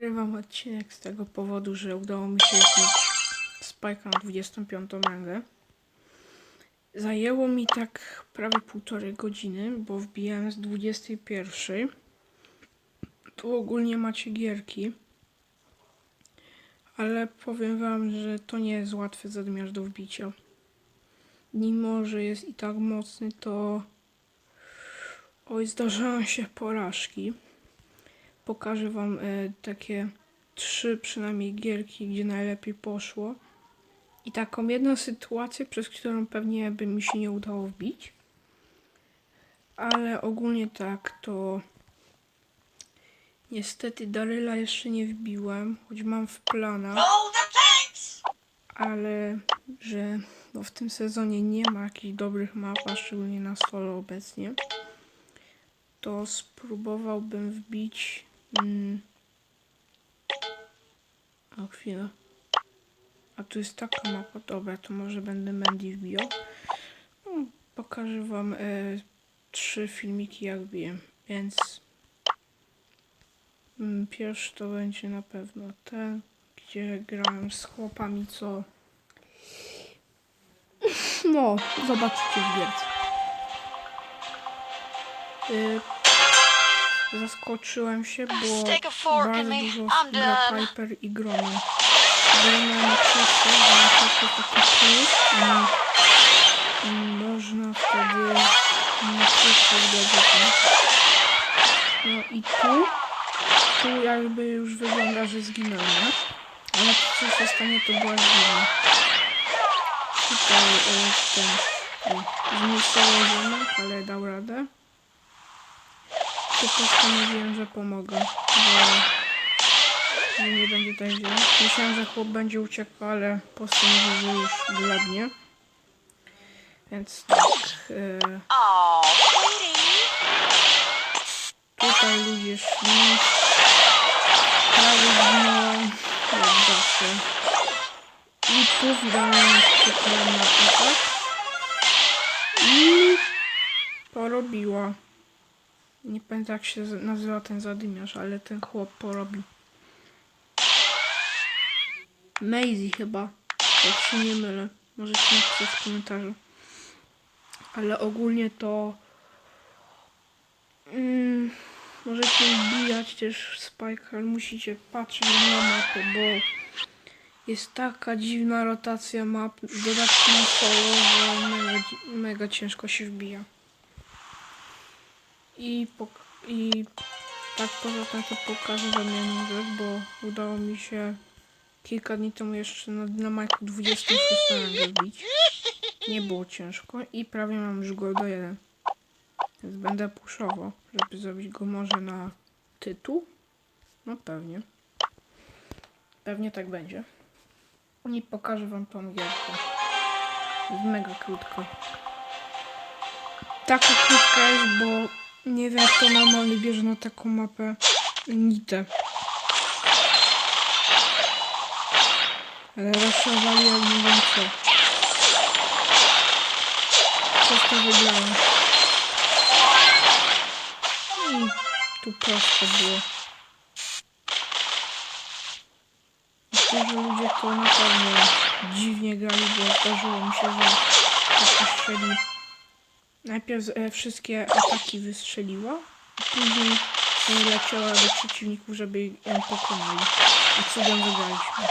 Nagrywam odcinek z tego powodu, że udało mi się wbić Spike'a na 25 rangę. Zajęło mi tak prawie półtorej godziny, bo wbijałem z 21. Tu ogólnie macie gierki. Ale powiem wam, że to nie jest łatwy zadmiarz do wbicia. Mimo, że jest i tak mocny, to... Oj, zdarzają się porażki pokażę Wam e, takie trzy przynajmniej gierki, gdzie najlepiej poszło. I taką jedną sytuację, przez którą pewnie by mi się nie udało wbić. Ale ogólnie tak, to niestety Daryla jeszcze nie wbiłem, choć mam w planach, ale że no, w tym sezonie nie ma jakichś dobrych map, a szczególnie na solo obecnie, to spróbowałbym wbić Mm. O chwilę. A tu jest taka mapa. Dobra, to może będę Mandy wbijał. No, pokażę wam e, trzy filmiki jak bijem. Więc mm, pierwszy to będzie na pewno ten, gdzie grałem z chłopami, co no, zobaczycie w. Y, Zaskoczyłem się, bo bardzo dużo gra. Piper i Gromy. Gromem przez to, że na przykład taki plus i, można wtedy przeszkać gadżetem. No i tu, tu jakby już wygląda, że nie? Ale to co się stanie, to była zgina. Tutaj e, ten, o, ziomek, ale dał radę. Tylko postanowiłem, że pomogę, bo że nie będzie tak źle. Myślałem, że chłop będzie uciekł, ale postanowił, że już gladnie. Więc tak, sweetie. tutaj ludzie szli. Prawie zginąłem, jak zawsze. I tu wdałem czekałem na atak. I porobiła. Nie pamiętam jak się nazywa ten zadymiarz, ale ten chłop porobi. Maisie chyba, jak się nie mylę. Możecie napisać w komentarzu. Ale ogólnie to... Mm, możecie wbijać też Spike, ale musicie patrzeć na mapę, bo jest taka dziwna rotacja map, na solo, że mega, mega ciężko się wbija. I, I tak poza tym to pokażę wam jedną rzecz, bo udało mi się kilka dni temu jeszcze na Dynamajku 26 rangę wbić. Nie było ciężko i prawie mam już go do 1. Więc będę puszował, żeby zrobić go może na tytuł. No pewnie. Pewnie tak będzie. I pokażę wam tą gierkę. Jest mega krótka. Taka krótka jest, bo nie wiem kto normalnie bierze na taką mapę nitę. Ale raszowali jak nie wiem co. Przez to wygrałem. I tu prosto było. Niektórzy ludzie to na pewno dziwnie grali, bo zdarzyło mi się, że jak strzeli Najpierw e, wszystkie ataki wystrzeliła, a później e, leciała do przeciwników, żeby ją pokonali. A cudem wygraliśmy.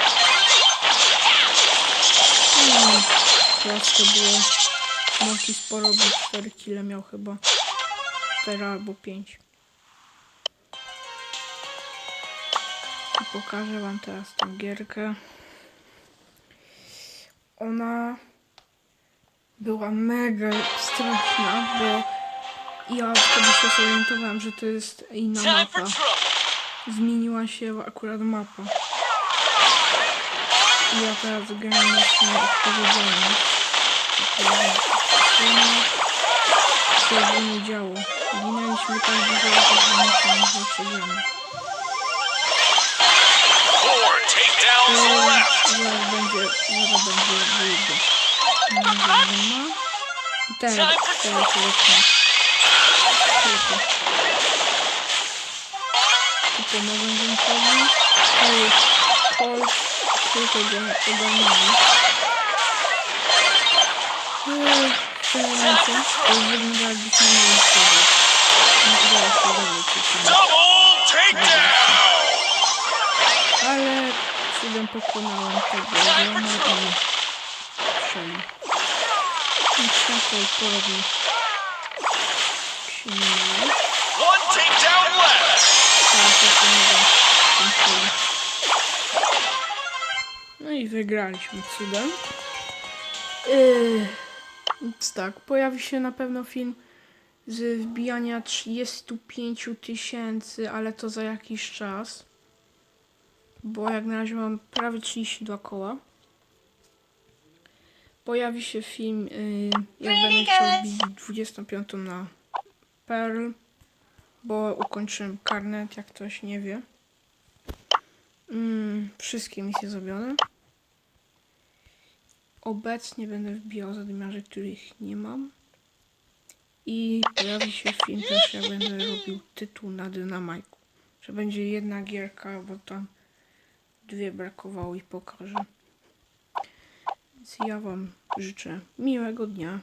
No, prosto było. Mortis porobił 4 kile miał chyba. 4 albo 5. I pokażę wam teraz tą gierkę. Ona była mega straszna, bo ja wtedy się zorientowałem, że to jest inna mapa. Zmieniła się akurat mapa. I ja teraz gram na swoją odpowiedzialność. Co by nie działo. Ginęliśmy tak dużo, że myślałem, że przegramy. Zaraz będzie, zaraz będzie wyjdzie. Nie ma, nie teraz, teraz lecimy. Tylko. Tu pomogę Dziękowi. trochę go ogarnęli. Eee, w tym momencie wygląda jakbyśmy mieli sobie. No zaraz to Double takedown! Ale cudem pokonałem tego złoma i strzelił. I. Tak. No i wygraliśmy cudem. Yy, więc tak, pojawi się na pewno film z wbijania 35 000 tysięcy, ale to za jakiś czas. Bo jak na razie mam prawie 32 koła. Pojawi się film, yy, jak będę chciał wbić 25 na Pearl, bo ukończyłem karnet, jak ktoś nie wie. Mm, wszystkie misje zrobione. Obecnie będę wbijał zadymiarzy, których nie mam. I pojawi się film też, jak będę robił tytuł na Dynamajku. Że będzie jedna gierka, bo tam dwie brakowało i pokażę. Ja Wam życzę miłego dnia.